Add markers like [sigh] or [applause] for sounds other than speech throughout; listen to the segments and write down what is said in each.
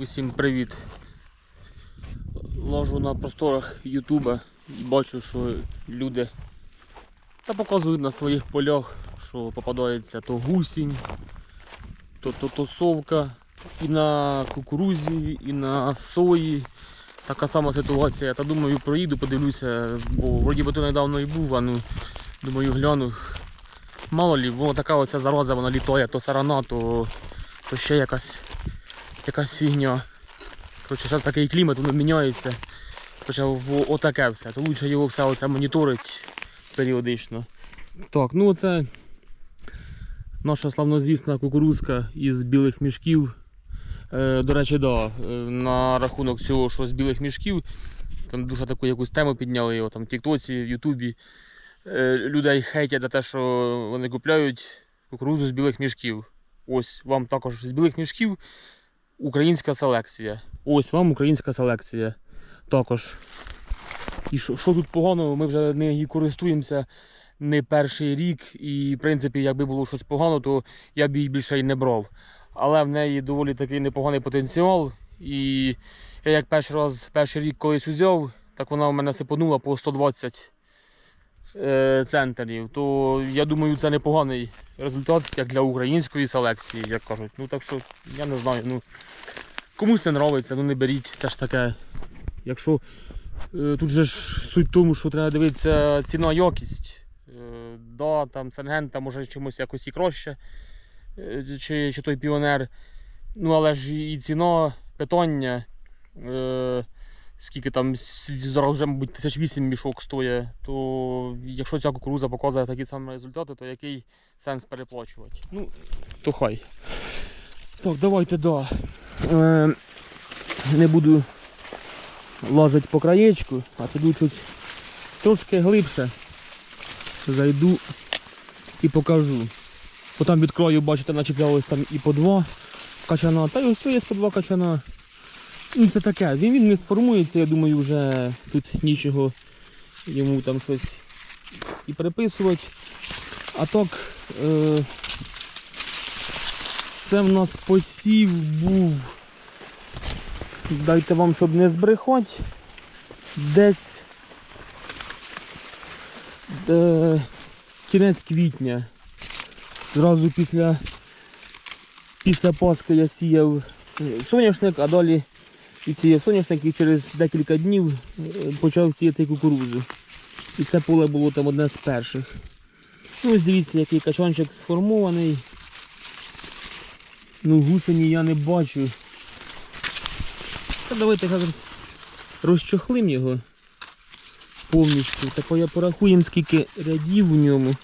Усім привіт. Ложу на просторах Ютуба і бачу, що люди та показують на своїх полях, що попадається то гусінь, то, то тосовка і на кукурузі, і на сої. Така сама ситуація. Та думаю, проїду, подивлюся, бо вроді би то недавно і був, а ну думаю, гляну. Мало лі, воно така оця зараза, вона літає, то сарана, то, то ще якась якась фігня. Коротше, зараз такий клімат, воно міняється. В- отаке все. То лучше його все оце моніторить періодично. Так, ну це наша славнозвісна кукурузка із білих мішків. Е, до речі, да, е, на рахунок цього, що з білих мішків, там дуже таку якусь тему підняли його там в Тіктоці, в Ютубі. Е, людей хейтять за те, що вони купляють кукурузу з білих мішків. Ось вам також з білих мішків українська селекція. Ось вам українська селекція. Також. І що, тут поганого, ми вже нею користуємося не перший рік. І, в принципі, якби було щось погано, то я б її більше й не брав. Але в неї доволі такий непоганий потенціал. І я як перший раз, перший рік колись узяв, так вона у мене сипанула по 120 е, центрів. То я думаю, це непоганий результат як для української селекції, як кажуть. Ну так що я не знаю. Ну, комусь не подобається, ну не беріть, це ж таке. Якщо е, тут же ж суть в тому, що треба дивитися ціна якість. Е, да, там Сенгента може чимось якось і краще, е, чи, чи той піонер. Ну але ж і ціна питання. Скільки там зараз вже, мабуть, тисяч вісім мішок стоїть, то якщо ця кукуруза показує такі самі результати, то який сенс переплачувати? Ну, то хай. Так, давайте да. Е, не буду лазити по краєчку, а піду чуть трошки глибше. Зайду і покажу. Бо там від краю, бачите, начіплялось там і по два качана, та й ось є по два качана. Ну це таке, він, він не сформується, я думаю, вже тут нічого йому там щось і приписувати. А так, е, це в нас посів був. Дайте вам, щоб не збрехати. Десь е, кінець квітня. Зразу після, після Пасхи я сіяв е, соняшник, а далі і сіяв соняшник і через декілька днів е, почав сіяти кукурудзу. І це поле було там одне з перших. Ну, ось дивіться, який качанчик сформований. Ну, гусені я не бачу. Та давайте зараз розчохлим його повністю. Та по- порахуємо, скільки рядів у ньому.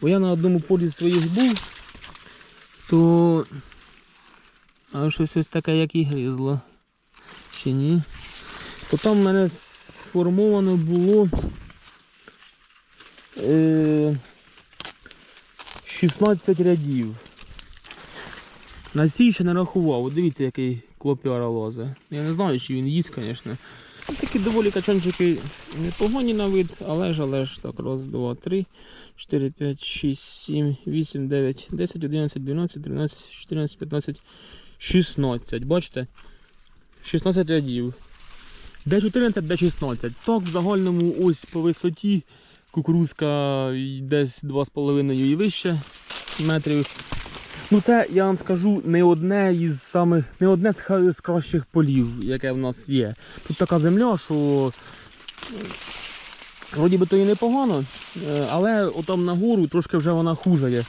Бо я на одному полі своїх був, то а щось ось таке, як і гризло. Чи ні? То там в мене сформовано було е, 16 рядів. На сій ще не рахував. Дивіться, який клопяра лозе. Я не знаю, чи він їсть, звісно. Ну, Такі доволі качанчики непогані на вид, але ж, але ж так, раз, два, три, 4, 5, 6, 7, 8, 9, 10, 11, 12, 13, 14, 15, 16. Бачите? 16 рядів. Де 14, де 16. Так, в загальному ось по висоті кукурузка десь 2,5 і вище метрів. Ну це я вам скажу не одне із самих, не одне з, кращих полів, яке в нас є. Тут така земля, що е, вроді би то і непогано, е, але отам нагору трошки вже вона хужає.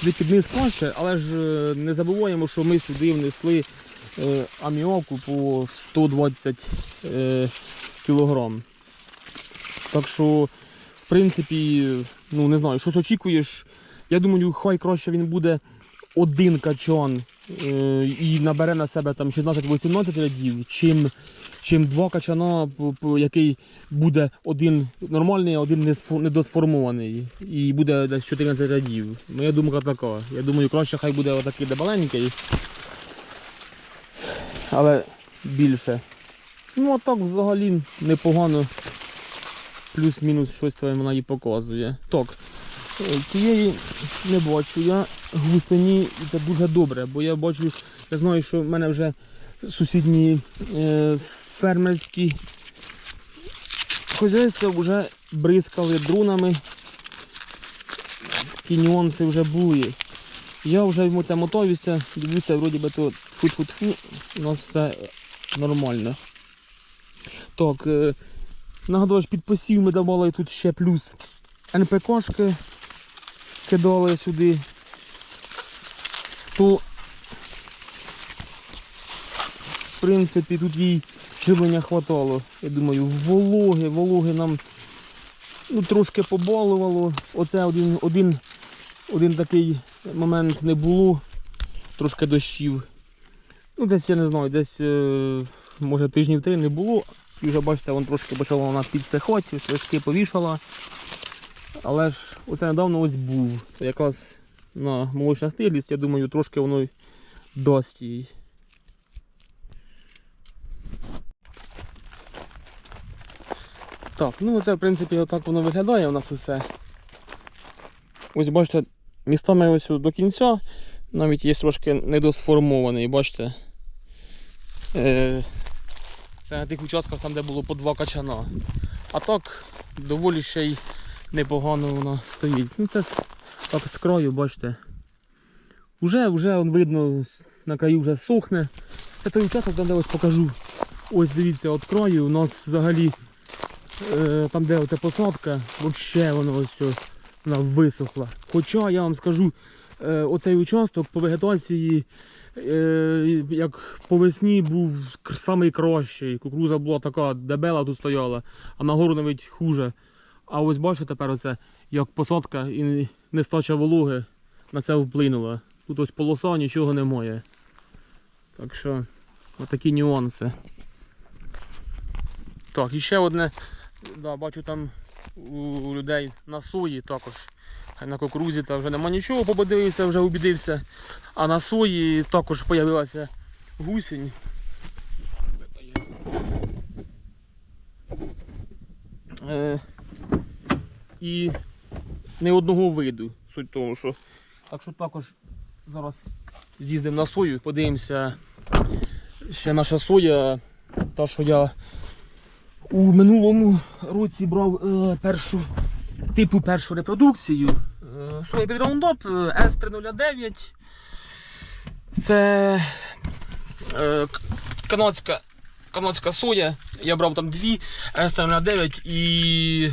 Сюди під краще, але ж е, не забуваємо, що ми сюди внесли аміаку по 120 е, кілограм. Так що, в принципі, ну не знаю, щось очікуєш. Я думаю, хай краще він буде один качан е, і набере на себе там 16-18 рядів, чим, чим два качана, який буде один нормальний, а один недосформований. І буде десь 14 рядів. Моя думка така. Я думаю, краще хай буде отакий дебаленький. Але більше. Ну а так взагалі непогано. Плюс-мінус щось твоє вона і показує. Так, е, цієї не бачу я гусені, і це дуже добре, бо я бачу, я знаю, що в мене вже сусідні е, фермерські хозяйства вже бризкали дронами. Такі нюанси вже були. Я вже йому там готуюся, дивлюся, вроді би то тьфу-тьфу-тьфу, у нас все нормально. Так, е, нагадую, під посів ми давали тут ще плюс НПКшки кидали сюди. То в принципі тут їй живлення хватало. Я думаю, вологи, вологи нам ну, трошки побалувало. Оце один, один, один такий момент не було. Трошки дощів. Ну, десь я не знаю, десь е, може тижнів три не було. І вже бачите, вон трошки почала вона підсихати, листки повішала. Але ж оце недавно ось був. Якраз на молочна стиглість, я думаю, трошки воно дасть їй. Так, ну це в принципі отак воно виглядає у нас усе. Ось бачите, містами ось до кінця навіть є трошки недосформований, бачите. Е, це на тих участках там, де було по два качана. А так доволі ще й непогано вона стоїть. Ну це так з краю, бачите. Уже, вже видно, на краю вже сохне. Це той участок, там де ось покажу. Ось дивіться, от краю у нас взагалі е, там де оця посадка, взагалі воно ось ось, вона висохла. Хоча я вам скажу, е, оцей участок по вегетації, як по весні був кр- самий. Кукуруза була така дебела тут стояла, а нагору навіть хуже. А ось бачите тепер оце, як посадка і нестача вологи на це вплинула. Тут ось полоса, нічого немає. Так що, отакі нюанси. Так, і ще одне, да, бачу там у людей на сої також. На кукурузі та вже нема нічого, пободивився, вже убідився. А на сої також з'явилася гусінь. Е, і не одного виду. Суть тому, що. Так що також зараз з'їздимо на сою, подивимося. Ще наша соя, та що я у минулому році брав е, першу типу першу репродукцію. Під Roundup е, S309. Це е, канадська, канадська соя. Я брав там дві S309 і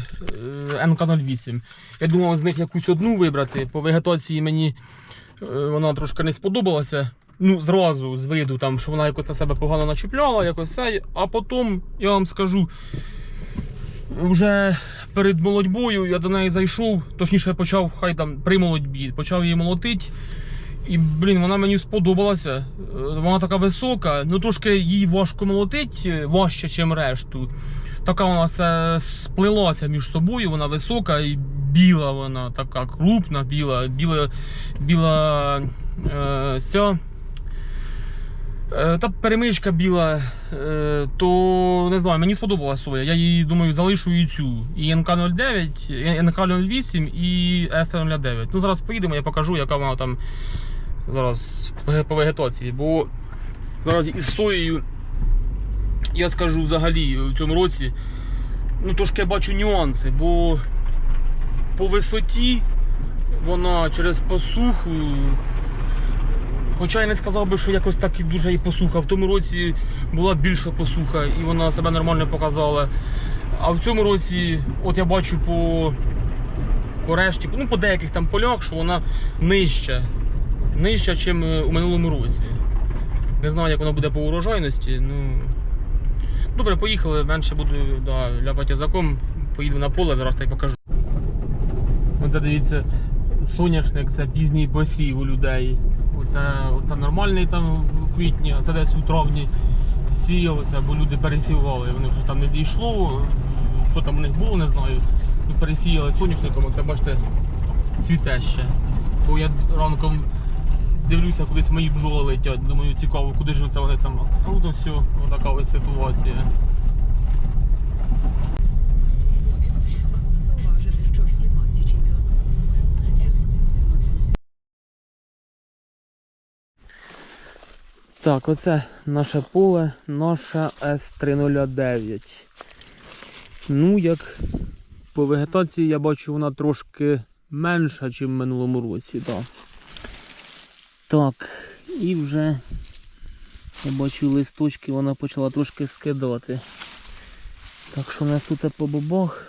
е, МК08. Я думав з них якусь одну вибрати. По вегетації мені е, вона трошки не сподобалася. Ну, зразу з виду, там, що вона якось на себе погано начіпляла, якось все. А потім, я вам скажу, вже перед молодьбою я до неї зайшов, точніше я почав, хай там при молодьбі, почав її молотити. І, блін, вона мені сподобалася. Е, Вона така висока, ну трошки їй важко молотити, важче, ніж решту. Така вона все сплелася між собою, вона висока і біла вона, така крупна, біла, біла, біла е, ця. Е, Та перемичка біла, е, то не знаю, мені сподобалася соя. Я її думаю залишу і цю. І НК-09, і НК-08 і СТ-09. Ну зараз поїдемо, я покажу, яка вона там зараз по вегетації. Бо зараз із соєю, я скажу взагалі в цьому році, ну трошки я бачу нюанси, бо по висоті вона через посуху. Хоча я не сказав би, що якось так і дуже і посуха. В тому році була більша посуха і вона себе нормально показала. А в цьому році, от я бачу по, по решті, ну по деяких там полях, що вона нижча. Нижча, ніж у минулому році. Не знаю, як воно буде по урожайності. Ну... Добре, поїхали, менше буду да, ляпати язиком, поїду на поле, зараз та й покажу. Оце дивіться, соняшник це пізній посів у людей. Оце, оце нормальний там в квітні, а це десь у травні сіялося, бо люди пересівали. Вони щось там не зійшло. Що там у них було, не знаю. Ну, пересіяли соняшником, оце бачите, цвіте ще. Бо я ранком дивлюся, кудись мої бджоли летять. Думаю, цікаво, куди ж це вони там. От все, отака ось ситуація. Так, оце наше поле, наша С309. Ну, як по вегетації я бачу, вона трошки менша, ніж в минулому році. Да. Так, і вже я бачу листочки, вона почала трошки скидати. Так що у нас тут по бобах,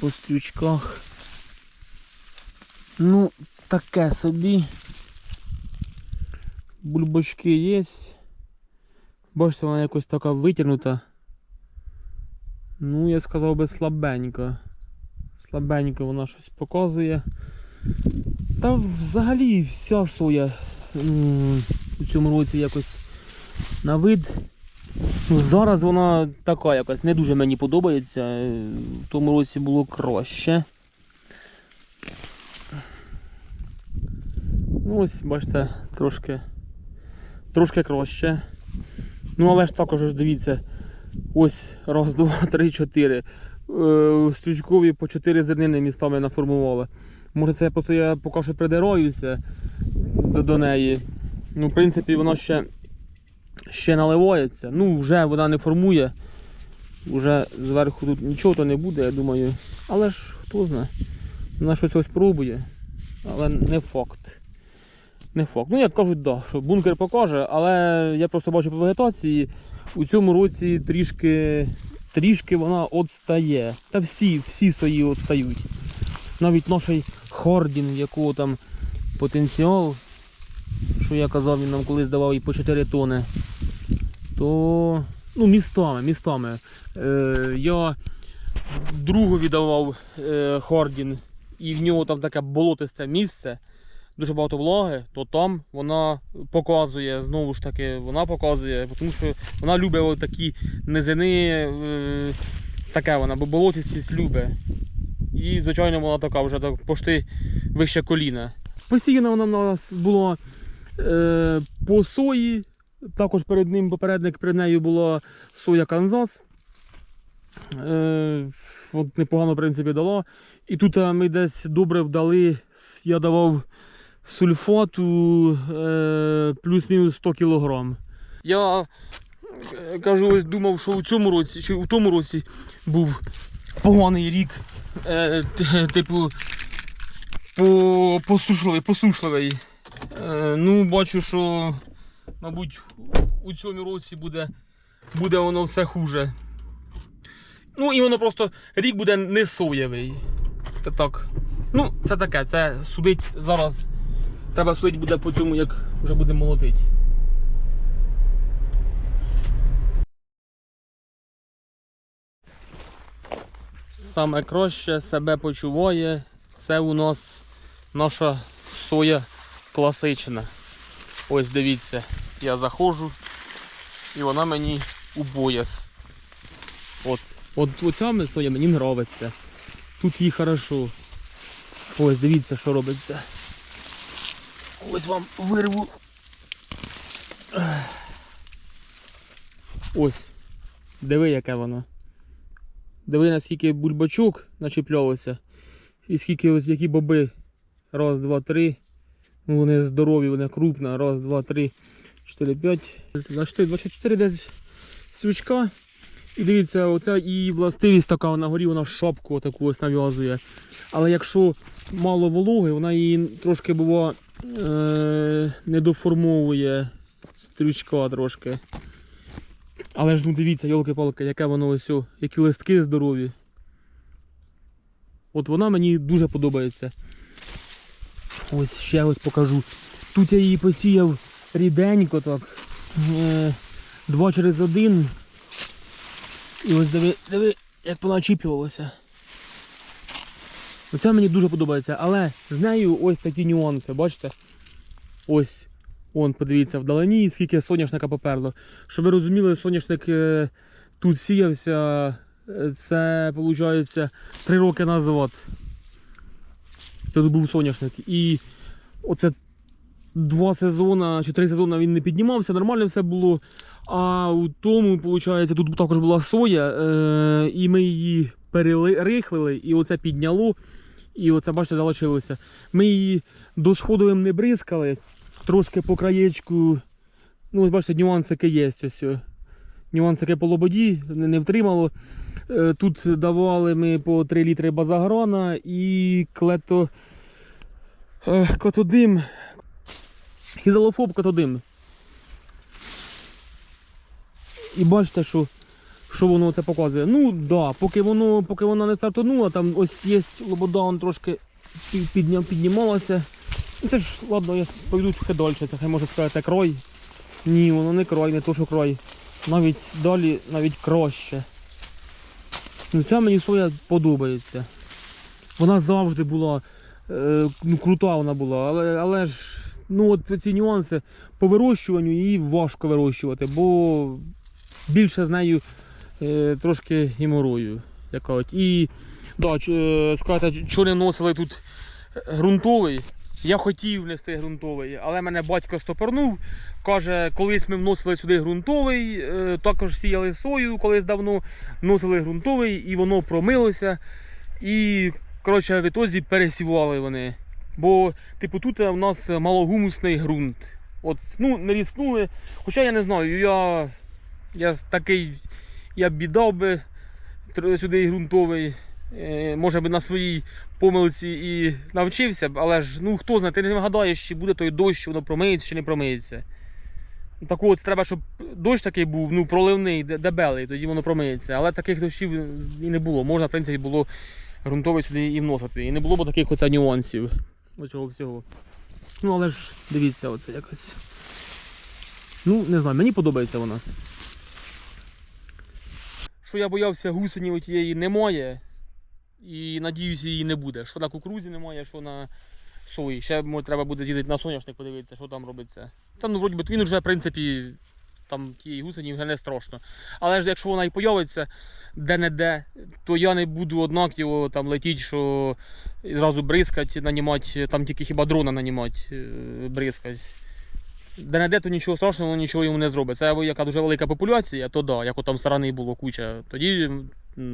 по стрючках. Ну, таке собі. Бульбочки є. Бачите, вона якось така витягнута. Ну, я сказав би слабенько. Слабенько вона щось показує. Та взагалі вся соя у цьому році якось на вид. Зараз вона така якась не дуже мені подобається. В тому році було краще. Ну, ось, бачите, трошки, трошки краще. Ну, але ж також ось дивіться. Ось раз, [laughs] два, три, чотири. Е, Стрічкові по чотири зернини містами наформували. Може це просто я поки що придираюся до, до неї. Ну, в принципі, воно ще, ще наливається. Ну, вже вона не формує. Вже зверху тут нічого то не буде, я думаю. Але ж хто знає. Вона щось ось пробує. Але не факт. Не факт. Ну, як кажуть, да, що бункер покаже, але я просто бачу по вегетації, у цьому році трішки, трішки вона відстає. Та всі, всі свої відстають. Навіть наш Хордін, якого там потенціал, що я казав, він нам колись давав і по 4 тони, то ну, містами, містами. Е, я другові давав е, Хордін, і в нього там таке болотисте місце дуже багато влаги, то там вона показує, знову ж таки, вона показує, тому що вона любить такі низини, е, таке вона, бо болотистість любить. І, звичайно, вона така вже так пошти вище коліна. Посіяна вона в нас була е, по сої. Також перед ним попередник перед нею була соя Канзас. Е, от непогано, в принципі, дала. І тут е, ми десь добре вдали, я давав сульфату е, плюс-мінус 100 кг. Я е, кажу, ось думав, що у цьому році, чи у тому році був поганий рік. Е, типу по, посушливий, посушливий. Е, ну, бачу, що, мабуть, у цьому році буде, буде воно все хуже. Ну і воно просто рік буде не соєвий. Це так. Ну, це таке, це судить зараз. Треба судити буде по цьому, як вже буде молотити. Саме краще себе почуває. Це у нас наша соя класична. Ось дивіться, я заходжу і вона мені у пояс. От, от оця соя мені подобається. Тут їй хорошо. Ось дивіться, що робиться. Ось вам вирву. Ось. Диви, яке воно. Диви, наскільки бульбачок начіплялося. І скільки ось які боби. Раз, два, три. Ну, Вони здорові, вони крупні. Раз, два, три, чотири, п'ять. 24, 24 десь свічка. І дивіться, оця і властивість така на горі, вона шапку таку ось нав'язує. Але якщо мало вологи, вона її трошки бува е, не доформовує стрючка трошки. Але ж ну дивіться, йолки-палки, яке воно ось, які листки здорові. От вона мені дуже подобається. Ось ще ось покажу. Тут я її посіяв ріденько так. Е, два через один. І ось диви, диви, як поначіплювалося. Оце мені дуже подобається, але з нею ось такі нюанси, бачите? Ось, он, подивіться, вдалині, скільки соняшника поперло. Щоб ви розуміли, соняшник е, тут сіявся, е, це, виходить, три роки назад. Це тут був соняшник. І оце два сезони чи три сезони він не піднімався, нормально все було. А у тому, виходить, тут також була соя, е, і ми її перерихлили, і оце підняло. І оце, бачите, залишилося. Ми її досходовим не бризкали, трошки по краєчку. Ну, бачите, нюансики є. Ось. о. Нюансики по лободі не, втримало. Е, Тут давали ми по 3 літри базаграна і клето. е, Клетодим. Ізолофоб клетодим. І бачите, що, що воно це показує. Ну да, поки воно, поки вона не стартанула, там ось є лобода, он трошки пі- підня, піднімалася. Ну це ж ладно, я пойду трохи далі, це хай може сказати крой. Ні, воно не крой, не то, що крой. Навіть далі, навіть краще. Ну, ця мені соя подобається. Вона завжди була е, ну, крута вона була, але, але ж ну, от ці нюанси по вирощуванню її важко вирощувати, бо більше з нею трошки геморою. І да, е, сказати, що не вносили тут ґрунтовий. Я хотів внести ґрунтовий, але мене батько стопорнув. Каже, колись ми вносили сюди ґрунтовий, е, також сіяли сою, колись давно вносили ґрунтовий, і воно промилося. І коротше, в ітозі пересівали вони. Бо, типу, тут у нас малогумусний ґрунт. От, ну, не різкнули. Хоча я не знаю, я, я такий, я б віддав би сюди ґрунтовий. Е, Може би на своїй помилці і навчився б, але ж ну хто знає, ти не вгадаєш, чи буде той дощ, чи воно промиється, чи не промиється. Так от треба, щоб дощ такий був, ну, проливний, дебелий, тоді воно промиється. Але таких дощів і не було. Можна, в принципі, було ґрунтовий сюди і вносити. І не було б таких оця нюансів. Оцього всього. Ну, але ж дивіться, оце якось. Ну, не знаю, мені подобається вона. Що я боявся гусені отієї немає. І надіюсь, її не буде. Що на кукурузі немає, що на сої. Ще треба буде з'їздити на соняшник, подивитися, що там робиться. Та ну, вроді би, він вже, в принципі, там тієї гусені вже не страшно. Але ж якщо вона і появиться де-не-де, то я не буду однак його там летіти, що зразу бризкати, нанімати, там тільки хіба дрона нанімати, е, бризкати. Де-не-де, то нічого страшного, нічого йому не зробить. Це яка дуже велика популяція, то да, як там сарани було куча, тоді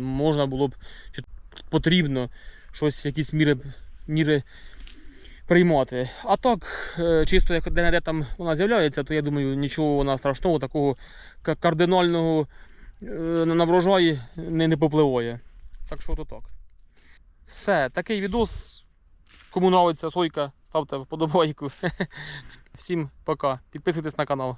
можна було б чи потрібно щось, якісь міри, міри приймати. А так, е, чисто як де-не-де там вона з'являється, то я думаю, нічого вона страшного, такого кардинального е, на врожаї не, не попливає. Так що то так. Все, такий відос. Кому нравиться сойка, ставте вподобайку. [laughs] Всім пока. Підписуйтесь на канал.